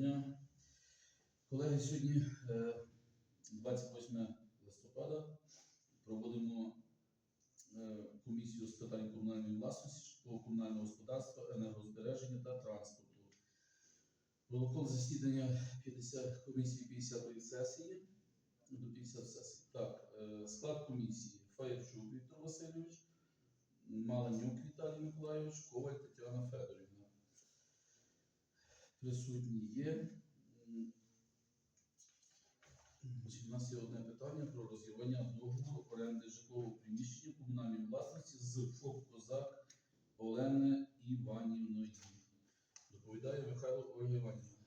дня. Колеги, сьогодні е, 28 листопада проводимо е, комісію з питань комунальної власності, комунального господарства, енергозбереження та транспорту. Протокол засідання 50, комісії 50-ї сесії до 50 сесії. Так, е, склад комісії Фаєрчук Віктор Васильович, Маленюк Віталій Миколайович, Коваль Тетяна Федорівна. Присутні є. У нас є одне питання про розірвання договору оренди житлового приміщення комунальної власності з ФОП Козак Олени Іванівної. Доповідає Михайло Ольга Іванівна.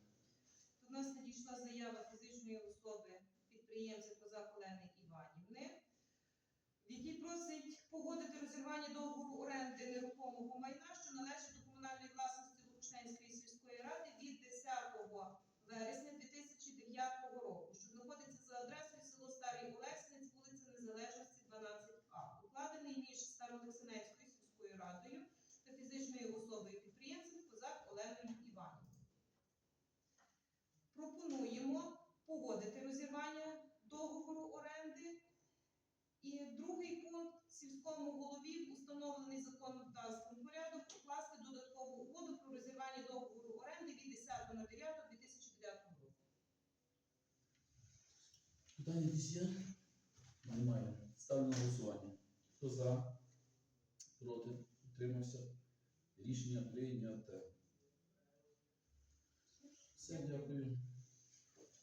До нас надійшла заява фізичної особи підприємця Козак Олени Іванівни, в якій просить погодити розірвання договору оренди нерухомого майна, Пропонуємо погодити розірвання договору оренди. І другий пункт сільському голові установлений законодавством порядок укласти додаткову угоду про розірвання договору оренди від 10.09.2009 року. Питання якісь? Немає. Ставлю на голосування. Хто за? Проти? Утримався? Рішення прийняте. Все, дякую.